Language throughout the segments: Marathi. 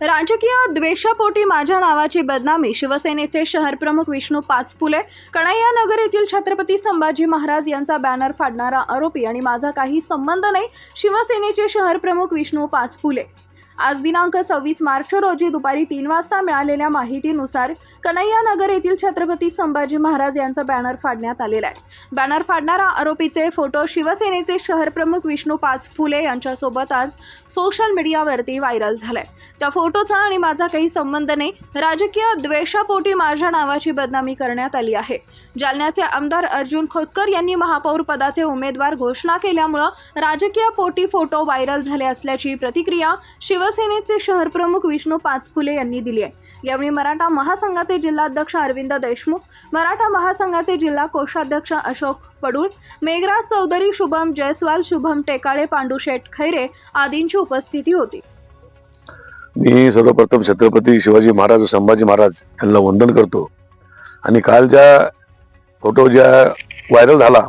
राजकीय द्वेषापोटी माझ्या नावाची बदनामी. शिवसेनेचे शहरप्रमुख विष्णू पाचपुले कणैयानगर येथील छत्रपती संभाजी महाराज यांचा बॅनर फाडणारा आरोपी आणि माझा काही संबंध नाही शिवसेनेचे शहरप्रमुख विष्णू पाचपुले. आज दिनांक सव्वीस मार्च रोजी दुपारी तीन वाजता मिळालेल्या माहितीनुसार कन्हैयानगर येथील छत्रपती संभाजी महाराज यांचा बॅनर फाडण्यात आलेला आहे. बॅनर फाडणारा आरोपीचे फोटो शिवसेनेचे शहरप्रमुख विष्णू पाच फुले यांच्यासोबत आज सोशल मीडियावरती व्हायरल झालाय. त्या फोटोचा आणि माझा काही संबंध नाही राजकीय द्वेषापोटी माझ्या नावाची बदनामी करण्यात आली आहे. जालन्याचे आमदार अर्जुन खोतकर यांनी महापौर पदाचे उमेदवार घोषणा केल्यामुळं राजकीय पोटी फोटो व्हायरल झाले असल्याची प्रतिक्रिया शिवसेनेचे शहरप्रमुख विष्णू पाचफुले यांनी दिली आहे. यावेळी मराठा महासंघाचे जिल्हाध्यक्ष अरविंद देशमुख मराठा महासंघाचे जिल्हा कोषाध्यक्ष अशोक पडूळ मेघराज चौधरी शुभम जयस्वाल शुभम टेकाळे पांडुशेठ खैरे आदींची उपस्थिती होती. मी सर्वप्रथम छत्रपती शिवाजी महाराज व संभाजी महाराज यांना वंदन करतो. आणि काल ज्या फोटो ज्या व्हायरल झाला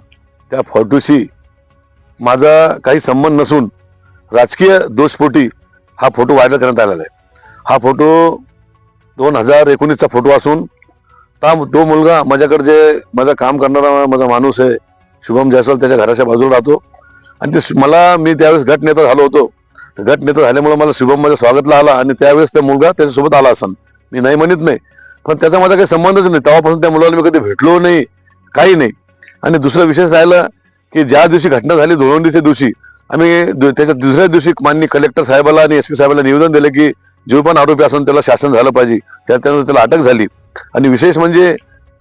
त्या फोटोशी माझा काही संबंध नसून राजकीय दोषपोटी हा फोटो व्हायरल करण्यात आलेला आहे. हा फोटो दोन हजार एकोणीसचा फोटो असून ता तो मुलगा माझ्याकडे जे माझं काम करणारा माझा माणूस आहे शुभम जयस्वाल त्याच्या घराच्या बाजूला राहतो. आणि ते मला मी त्यावेळेस गटनेता झालो होतो. तर गटनेता झाल्यामुळे मला शुभम माझ्या स्वागतला आला आणि त्यावेळेस त्या मुलगा त्याच्यासोबत आला असन. मी नाही म्हणत नाही. पण त्याचा माझा काही संबंधच नाही. तेव्हापासून त्या मुलाला मी कधी भेटलो नाही काही नाही. आणि दुसरा विशेष राहिला की ज्या दिवशी घटना झाली धोळंडीच्या दिवशी आम्ही दु- त्याच्या दुसऱ्या दिवशी माननीय कलेक्टर साहेबाला आणि एस पी साहेबाला निवेदन दिलं की जो पण आरोपी असून त्याला शासन झालं पाहिजे. त्या त्यानंतर त्याला अटक झाली. आणि विशेष म्हणजे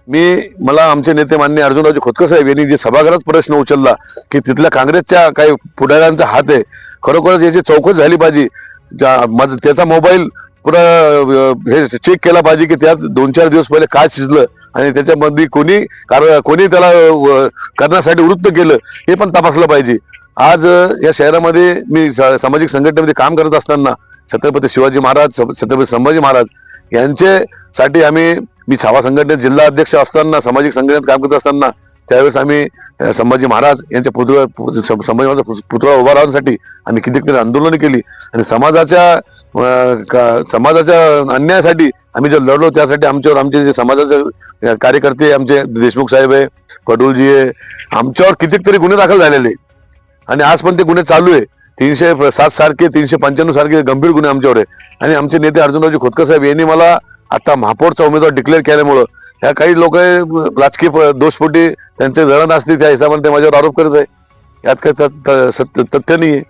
मी मला आमचे नेते मान्य अर्जुनरावजी खोतकर साहेब यांनी जे सभागृहात प्रश्न उचलला की तिथल्या काँग्रेसच्या काही पुढाऱ्यांचा हात आहे खरोखरच याची चौकशी झाली पाहिजे. ज्या- माझं त्याचा मोबाईल पुरा हे चेक केला पाहिजे की त्यात दोन चार दिवस पहिले काय शिजलं आणि त्याच्यामध्ये कोणी कार- कोणी त्याला करण्यासाठी वृत्त केलं हे पण तपासलं पाहिजे. आज या शहरामध्ये मी सामाजिक संघटनेमध्ये काम करत असताना छत्रपती शिवाजी महाराज छत्रपती संभाजी महाराज यांच्यासाठी आम्ही मी छावा संघटनेत जिल्हा अध्यक्ष असताना सामाजिक संघटनेत काम करत असताना त्यावेळेस आम्ही संभाजी महाराज यांच्या पुतळ्या संभाजी महाराज पुतळा उभा राहण्यासाठी आम्ही कितीतरी आंदोलन केली आणि समाजाच्या समाजाच्या अन्यायासाठी आम्ही जे लढलो त्यासाठी आमच्यावर आमचे जे समाजाचे कार्यकर्ते आमचे देशमुख साहेब आहे पडुलजी आहे आमच्यावर कितीतरी गुन्हे दाखल झालेले आणि आज पण ते गुन्हे चालू आहे. तीनशे सात सारखे तीनशे पंच्याण्णव सारखे गंभीर गुन्हे आमच्यावर आहे. आणि आमचे नेते अर्जुनरावजी खोतकर साहेब यांनी मला आता महापौरचा उमेदवार डिक्लेअर केल्यामुळं ह्या काही लोक राजकीय दोषपोटी त्यांचे जळण असते त्या हिशोबाने ते माझ्यावर आरोप करत आहे. यात काही सत्य- तथ्य नाही आहे